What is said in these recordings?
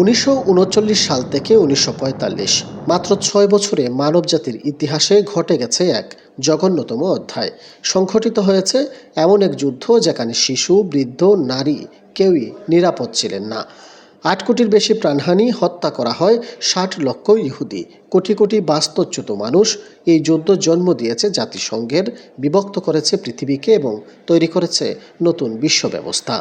উনিশশো উনচল্লিশ সাল থেকে উনিশশো পঁয়তাল্লিশ, মাত্র ছয় বছরে মানবজাতির ইতিহাসে ঘটে গেছে এক জঘন্যতম অধ্যায়। সংঘটিত হয়েছে এমন এক যুদ্ধ যেখানে শিশু, বৃদ্ধ, নারী কেউই নিরাপদ ছিলেন না। আট কোটির বেশি প্রাণহানি হত্যা করা হয় ষাট লক্ষ ইহুদি। কোটি কোটি বাস্তুচ্যুত মানুষ এই যুদ্ধ জন্ম দিয়েছে জাতিসংঘের, বিভক্ত করেছে পৃথিবীকে এবং তৈরি করেছে নতুন বিশ্ব ব্যবস্থা।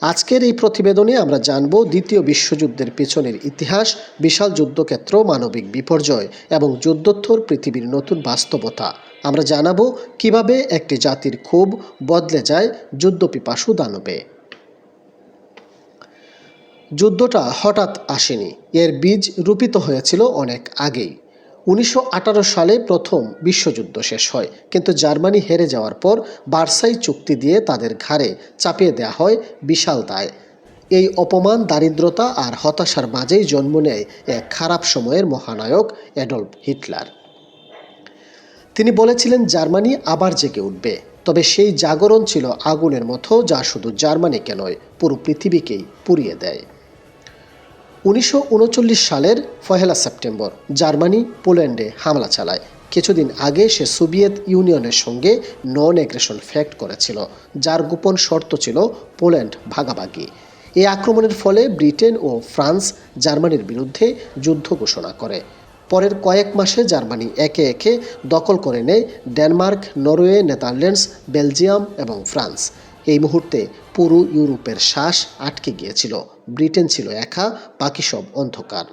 আজকের এই প্রতিবেদনে আমরা জানব দ্বিতীয় বিশ্বযুদ্ধের পেছনের ইতিহাস, বিশাল যুদ্ধক্ষেত্র, মানবিক বিপর্যয় এবং যুদ্ধোত্তর পৃথিবীর নতুন বাস্তবতা। আমরা জানাব কীভাবে একটি জাতির ক্ষোভ বদলে যায় যুদ্ধপিপাসু দানবে। যুদ্ধটা হঠাৎ আসেনি। এর বীজ রূপিত হয়েছিল অনেক আগেই। উনিশশো আঠারো সালে প্রথম বিশ্বযুদ্ধ শেষ হয়, কিন্তু জার্মানি হেরে যাওয়ার পর বার্সাই চুক্তি দিয়ে তাদের ঘাড়ে চাপিয়ে দেওয়া হয় বিশাল দায়। এই অপমান, দারিদ্রতা আর হতাশার মাঝেই জন্ম নেয় এক খারাপ সময়ের মহানায়ক অ্যাডলফ হিটলার। তিনি বলেছিলেন, জার্মানি আবার জেগে উঠবে। তবে সেই জাগরণ ছিল আগুনের মতো, যা শুধু জার্মানিকে নয়, পুরো পৃথিবীকেই পুড়িয়ে দেয়। উনিশশো উনচল্লিশ সালের পহেলা সেপ্টেম্বর জার্মানি পোল্যান্ডে হামলা চালায়। কিছুদিন আগে সে সোভিয়েত ইউনিয়নের সঙ্গে নন এগ্রেশন ফ্যাক্ট করেছিল, যার গোপন শর্ত ছিল পোল্যান্ড ভাগাভাগি। এই আক্রমণের ফলে ব্রিটেন ও ফ্রান্স জার্মানির বিরুদ্ধে যুদ্ধ ঘোষণা করে। পরের কয়েক মাসে জার্মানি একে একে দখল করে নেয় ডেনমার্ক, নরওয়ে, নেদারল্যান্ডস, বেলজিয়াম এবং ফ্রান্স। এই মুহূর্তে পুরো ইউরোপের শ্বাস আটকে গিয়েছিল। ব্রিটেন ছিল একা, বাকি সব অন্ধকার।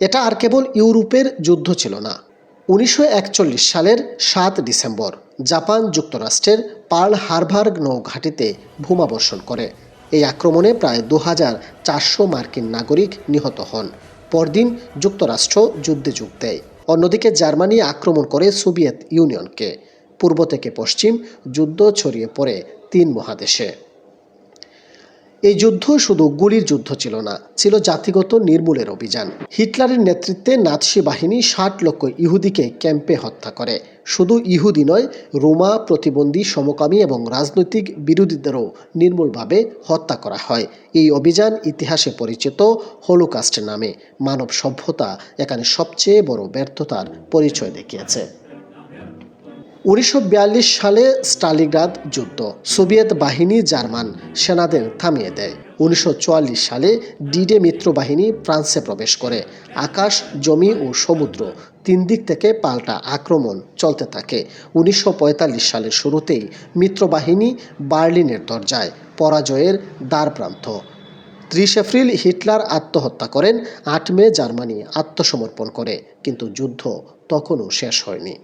এটা আর কেবল ইউরোপের যুদ্ধ ছিল না। উনিশশো একচল্লিশ সালের সাত ডিসেম্বর জাপান যুক্তরাষ্ট্রের পার্ল হারভার নৌঘাটিতে ভূমাবর্ষণ করে। এই আক্রমণে প্রায় দু চারশো মার্কিন নাগরিক নিহত হন। পরদিন যুক্তরাষ্ট্র যুদ্ধে যোগ দেয়। অন্যদিকে জার্মানি আক্রমণ করে সোভিয়েত ইউনিয়নকে। পূর্ব থেকে পশ্চিম যুদ্ধ ছড়িয়ে পড়ে তিন মহাদেশে। এই যুদ্ধ শুধু গুলির যুদ্ধ ছিল না, ছিল জাতিগত নির্মূলের অভিযান। হিটলারের নেতৃত্বে নাৎসি বাহিনী ষাট লক্ষ ইহুদিকে ক্যাম্পে হত্যা করে। শুধু ইহুদি নয়, রোমা প্রতিবন্ধী সমকামী এবং রাজনৈতিক বিরোধীদেরও নির্মূলভাবে হত্যা করা হয়। এই অভিযান ইতিহাসে পরিচিত হলোকাস্ট নামে। মানব সভ্যতা এখানে সবচেয়ে বড় ব্যর্থতার পরিচয় দেখিয়েছে। উনিশশো বিয়াল্লিশ সালে স্টালিগ্রাদ যুদ্ধ। সোভিয়েত বাহিনী জার্মান সেনাদের থামিয়ে দেয়। উনিশশো চুয়াল্লিশ সালে ডিডে মিত্র বাহিনী ফ্রান্সে প্রবেশ করে। আকাশ, জমি ও সমুদ্র তিন দিক থেকে পাল্টা আক্রমণ চলতে থাকে। উনিশশো পঁয়তাল্লিশ সালের শুরুতেই মিত্রবাহিনী বার্লিনের দরজায় পরাজয়ের দ্বারপ্রান্ত ত্রিশ এপ্রিল হিটলার আত্মহত্যা করেন। আট মে জার্মানি আত্মসমর্পণ করে। কিন্তু যুদ্ধ তখনও শেষ হয়নি।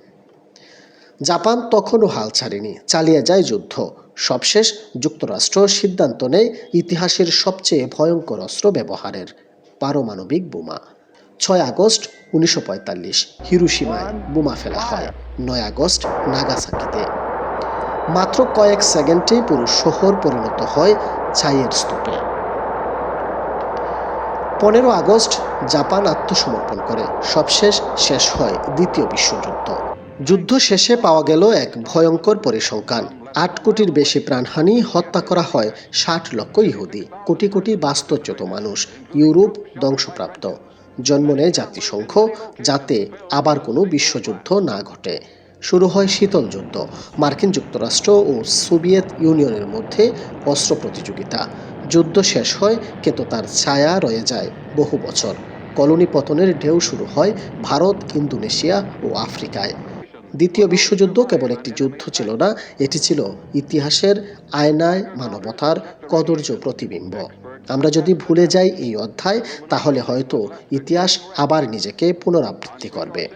জাপান তখনও হাল ছাড়েনি, চালিয়ে যায় যুদ্ধ। সবশেষ যুক্তরাষ্ট্র সিদ্ধান্ত নেয় ইতিহাসের সবচেয়ে ভয়ঙ্কর অস্ত্র ব্যবহারের, পারমাণবিক বোমা। ছয় আগস্ট উনিশশো পঁয়তাল্লিশ হিরুসীমায় বোমা ফেলা হয়, নয় আগস্ট নাগাসাকিতে। মাত্র কয়েক সেকেন্ডে পুরো শহর পরিণত হয় ছাইয়ের স্তূপে। পনেরো আগস্ট জাপান আত্মসমর্পণ করে, সবশেষ শেষ হয় দ্বিতীয় বিশ্বযুদ্ধ। যুদ্ধ শেষে পাওয়া গেল এক ভয়ঙ্কর পরিসংখ্যান। আট কোটির বেশি প্রাণহানি হত্যা করা হয় ষাট লক্ষ ইহুদি। কোটি কোটি বাস্তুচ্যুত মানুষ ইউরোপ ধ্বংসপ্রাপ্ত। জন্ম নেয় জাতিসংঘ, যাতে আবার কোনো বিশ্বযুদ্ধ না ঘটে। শুরু হয় শীতল যুদ্ধ। মার্কিন যুক্তরাষ্ট্র ও সোভিয়েত ইউনিয়নের মধ্যে অস্ত্র প্রতিযোগিতা। যুদ্ধ শেষ হয় কিন্তু তার ছায়া রয়ে যায় বহু বছর। কলোনি পতনের ঢেউ শুরু হয় ভারত, ইন্দোনেশিয়া ও আফ্রিকায়। দ্বিতীয় বিশ্বযুদ্ধ কেবল একটি যুদ্ধ ছিল না, এটি ছিল ইতিহাসের আয়নায় মানবতার কদর্য প্রতিবিম্ব। আমরা যদি ভুলে যাই এই অধ্যায়, তাহলে হয়তো ইতিহাস আবার নিজেকে পুনরাবৃত্তি করবে।